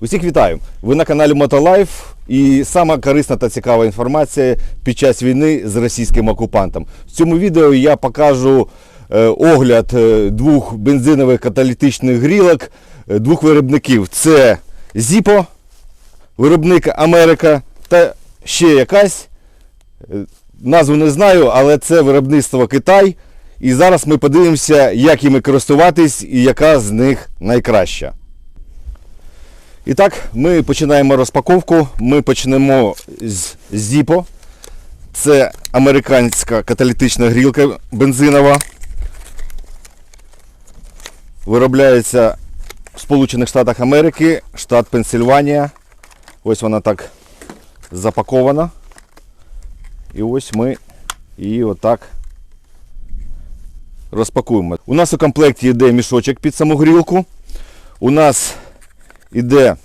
Усіх вітаю! Ви на каналі Мотолайф і сама корисна та цікава інформація під час війни з російським окупантом. В цьому відео я покажу е, огляд е, двох бензинових каталітичних грілок е, двох виробників. Це Zippo, виробник Америка та ще якась. Назву не знаю, але це виробництво Китай. І зараз ми подивимося, як іми користуватись і яка з них найкраща. І так, ми починаємо розпаковку. Ми почнемо з Zippo. Це американська каталітична грілка бензинова. Виробляється в Сполучених Штатах Америки, штат Пенсильванія. Ось вона так запакована. І ось ми її отак розпакуємо. У нас у комплекті йде мішочок під саму грілку. У нас іде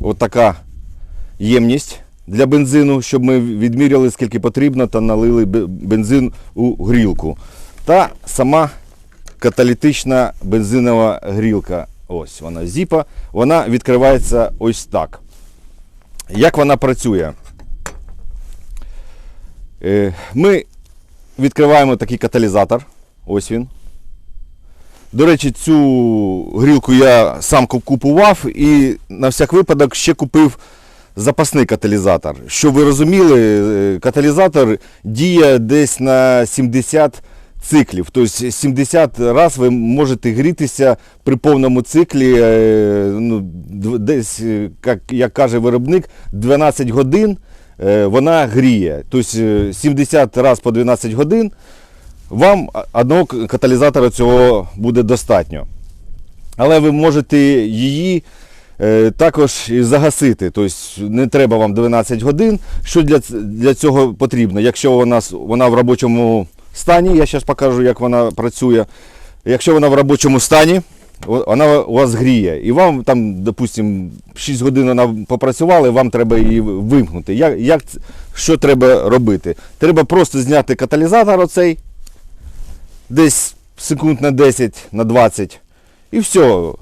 отака ємність для бензину, щоб ми відміряли скільки потрібно та налили бензин у грілку. Та сама каталітична бензинова грілка. Ось вона зіпа. Вона відкривається ось так. Як вона працює? Е, Ми відкриваємо такий каталізатор. Ось він. До речі, цю грілку я сам купував і на всяк випадок ще купив запасний каталізатор. Щоб ви розуміли, е, каталізатор діє десь на 70 циклів. Тобто 70 раз ви можете грітися при повному циклі, е, ну, десь, е, як, як каже виробник, 12 годин вона гріє. Тобто е, 70 раз по 12 годин вам одного каталізатора цього буде достатньо. Але ви можете її е, також і загасити. Тобто не треба вам 12 годин. Що для, для цього потрібно? Якщо вона, вона в робочому стані, я зараз покажу, як вона працює. Якщо вона в робочому стані, вона у вас гріє. І вам там, допустимо, 6 годин вона попрацювала, і вам треба її вимкнути. Як, як, що треба робити? Треба просто зняти каталізатор оцей, десь секунд на 10, на 20. І все.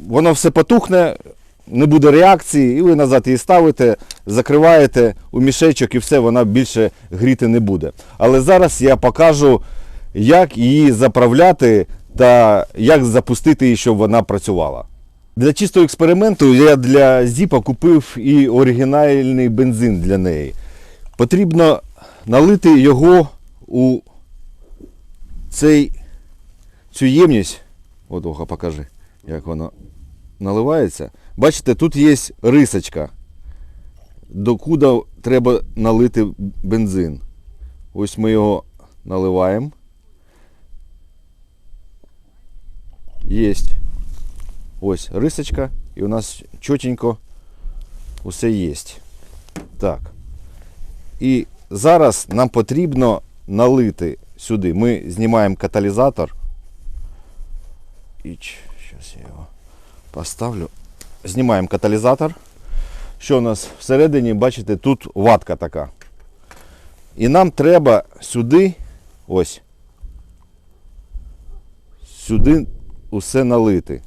Воно все потухне, не буде реакції, і ви назад її ставите, закриваєте у мішечок і все, вона більше гріти не буде. Але зараз я покажу, як її заправляти та як запустити її, щоб вона працювала. Для чистого експерименту я для Зіпа купив і оригінальний бензин для неї. Потрібно налити його у цей, цю ємність, от Ога, покажи, як воно наливається. Бачите, тут є рисочка, докуди треба налити бензин. Ось ми його наливаємо. Єсть. Ось рисочка, і у нас чотенько усе є. Так. І зараз нам потрібно налити сюди. Ми знімаємо каталізатор. І зараз я його поставлю. Знімаємо каталізатор. Що у нас всередині, бачите, тут ватка така. І нам треба сюди, ось, сюди усе налити.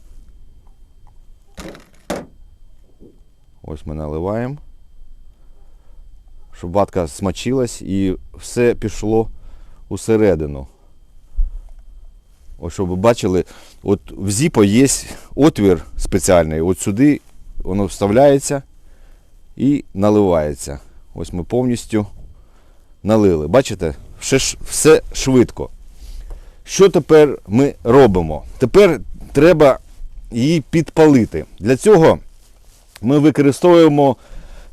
Ось ми наливаємо щоб ватка смочилась і все пішло усередину. Ось щоб ви бачили, от в Зіпо є отвір спеціальний, от сюди воно вставляється і наливається. Ось ми повністю налили. Бачите, все, швидко. Що тепер ми робимо? Тепер треба її підпалити. Для цього ми використовуємо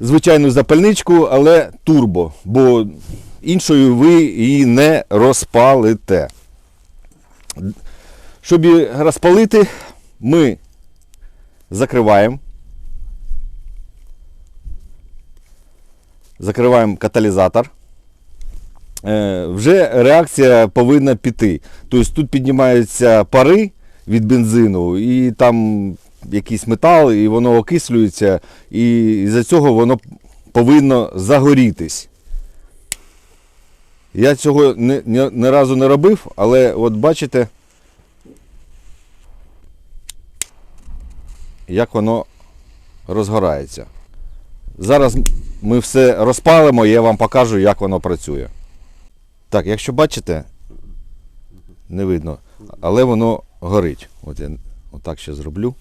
звичайну запальничку, але турбо, бо іншою ви її не розпалите. Щоб її розпалити, ми закриваємо. Закриваємо каталізатор. Е, вже реакція повинна піти. Тобто тут піднімаються пари від бензину, і там якийсь метал, і воно окислюється, і за цього воно повинно загорітись. Я цього ні, ні, ні разу не робив, але от бачите, як воно розгорається. Зараз ми все розпалимо і я вам покажу, як воно працює. Так, якщо бачите, не видно, але воно горить. От я отак ще зроблю.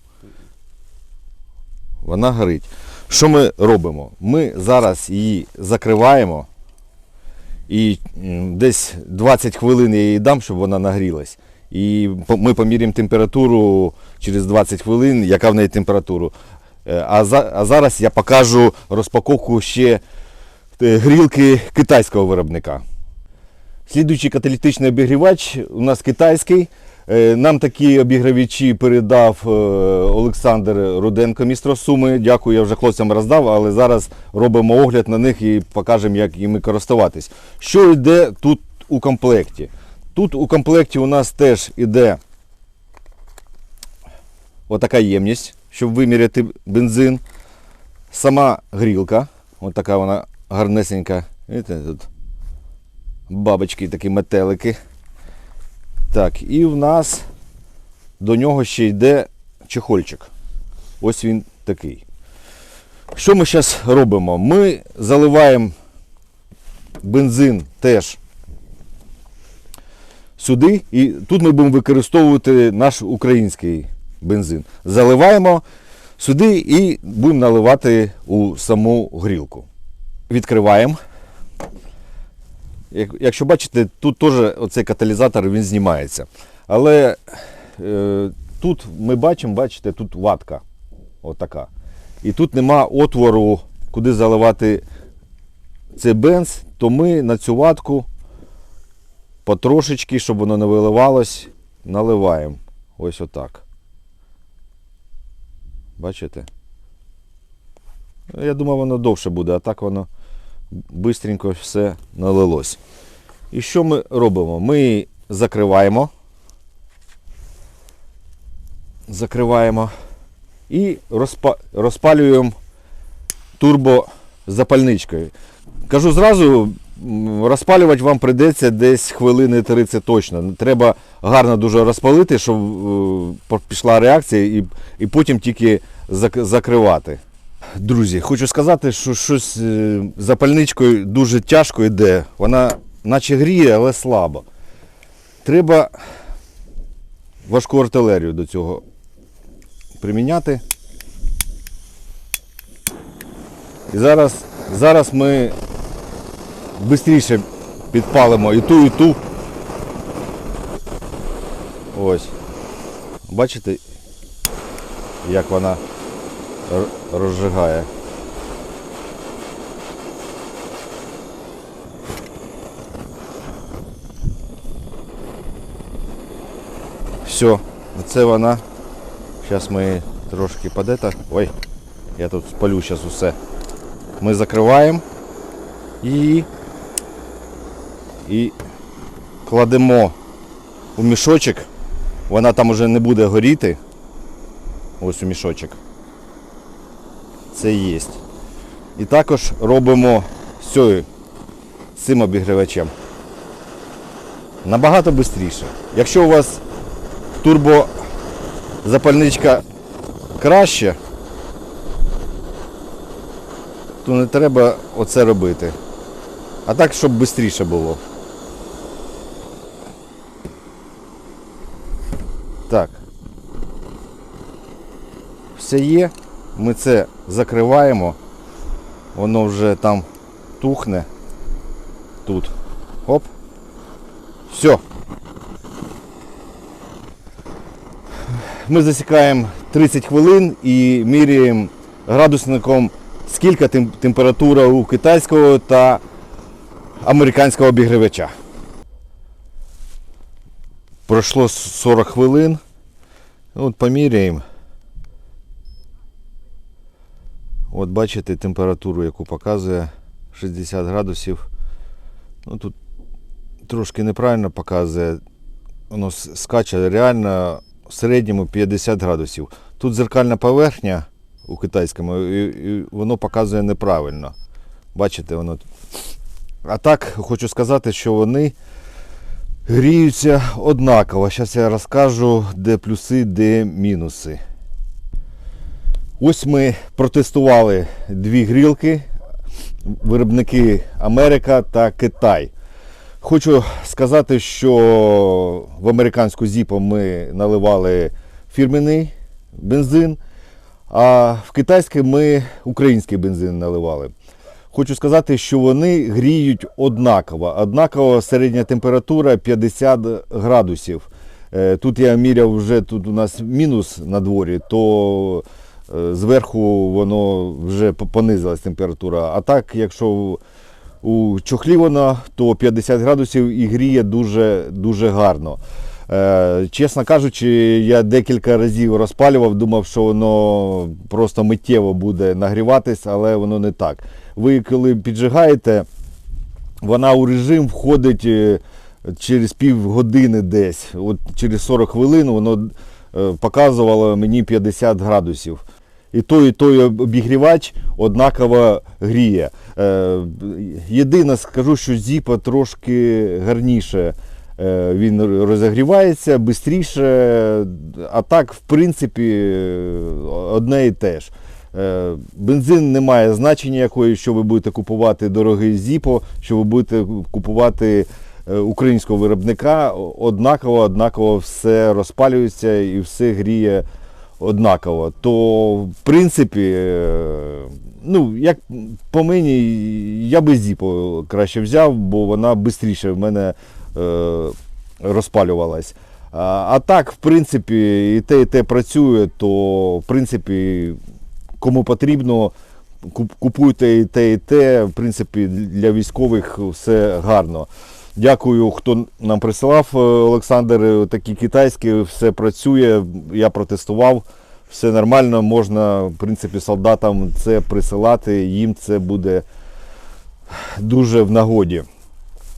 Вона горить. Що ми робимо? Ми зараз її закриваємо і десь 20 хвилин я їй дам, щоб вона нагрілась. І ми поміряємо температуру через 20 хвилин, яка в неї температура. Е, А, за, а зараз я покажу розпаковку ще е, грілки китайського виробника. Слідуючий каталітичний обігрівач у нас китайський. Е, Нам такі обігрівачі передав е, Олександр Руденко, містро Суми. Дякую, я вже хлопцям роздав, але зараз робимо огляд на них і покажемо, як іми користуватись. Що йде тут у комплекті? Тут у комплекті у нас теж іде отака ємність, щоб виміряти бензин. Сама грілка, отака вона гарнесенька. Бабочки, такі метелики. Так, і в нас до нього ще йде чехольчик. Ось він такий. Що ми зараз робимо? Ми заливаємо бензин теж сюди, і тут ми будемо використовувати наш український бензин. Заливаємо сюди і будемо наливати у саму грілку. Відкриваємо. Як- Якщо бачите, тут теж оцей каталізатор він знімається. Але е, тут ми бачимо, бачите, тут ватка. Отака. І тут нема отвору, куди заливати цей бенз, то ми на цю ватку потрошечки, щоб воно не виливалось, наливаємо. Ось отак. Бачите? Я думав, воно довше буде, а так воно бистренько все налилось. І що ми робимо? Ми закриваємо. Закриваємо і розпа... розпалюємо турбозапальничкою. Кажу зразу, розпалювати вам прийдеться десь хвилини 30 точно. Треба гарно дуже розпалити, щоб е, пішла реакція і, і потім тільки закривати. Друзі, хочу сказати, що щось е, запальничкою дуже тяжко йде. Вона наче гріє, але слабо. Треба важку артилерію до цього приміняти. І зараз, зараз ми швидше підпалимо і ту, і ту. Ось. Бачите, як вона розжигає. Все, це вона. Зараз ми трошки падета. Ой, я тут спалю зараз усе. Ми закриваємо і, і кладемо у мішочок. Вона там уже не буде горіти. Ось у мішочок. Це є. І також робимо з цим обігрівачем. Набагато швидше. Якщо у вас турбозапальничка краще, то не треба оце робити. А так, щоб швидше було. Так. Все є. Ми це закриваємо. Воно вже там тухне. Тут. Оп. Все. Ми засікаємо 30 хвилин і міряємо градусником, скільки тем- температура у китайського та американського обігрівача. Пройшло 40 хвилин. От поміряємо. От бачите температуру, яку показує 60 градусів. Ну тут трошки неправильно показує. Воно скаче реально в середньому 50 градусів. Тут зеркальна поверхня у китайському, і, і воно показує неправильно. Бачите, воно. А так хочу сказати, що вони гріються однаково. Зараз я розкажу, де плюси, де мінуси. Ось ми протестували дві грілки, виробники Америка та Китай. Хочу сказати, що в американську зіпу ми наливали фірменний бензин, а в китайське ми український бензин наливали. Хочу сказати, що вони гріють однаково. Однаково середня температура 50 градусів. Е, Тут я міряв вже тут у нас мінус на дворі, то зверху воно вже по- понизилась температура. А так, якщо у чохлі вона, то 50 градусів і гріє дуже, дуже гарно. Е, чесно кажучи, я декілька разів розпалював, думав, що воно просто миттєво буде нагріватись, але воно не так. Ви коли піджигаєте, вона у режим входить е, через півгодини десь. От через 40 хвилин воно е, показувало мені 50 градусів. І той, і той обігрівач однаково гріє. Е, Єдине, скажу, що зіпа трошки гарніше. Е, Він розігрівається швидше, а так, в принципі, одне і те ж. Е, Бензин не має значення якої, що ви будете купувати дорогий Зіпо, що ви будете купувати українського виробника, однаково, однаково все розпалюється і все гріє однаково. То, в принципі, е, ну, як по мені, я би Зіпо краще взяв, бо вона швидше в мене е, розпалювалась. А, так, в принципі, і те, і те працює, то в принципі, кому потрібно, купуйте і те, і те. В принципі, для військових все гарно. Дякую, хто нам присилав, е, Олександр. Такі китайські, все працює. Я протестував. Все нормально, можна, в принципі, солдатам це присилати, їм це буде дуже в нагоді.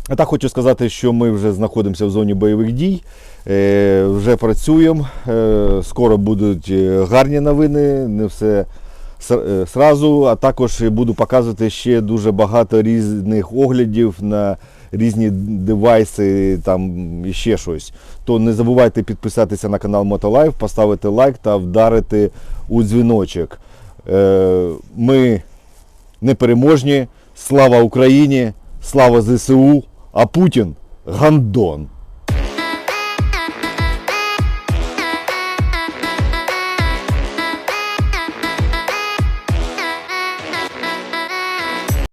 А так хочу сказати, що ми вже знаходимося в зоні бойових дій, е, вже працюємо. Е, скоро будуть е, гарні новини, не все е, сразу, а також буду показувати ще дуже багато різних оглядів на різні девайси, там і ще щось. То не забувайте підписатися на канал Мотолайф, поставити лайк та вдарити у дзвіночок. Е, Ми непереможні. Слава Україні! Слава ЗСУ! А Путін гандон!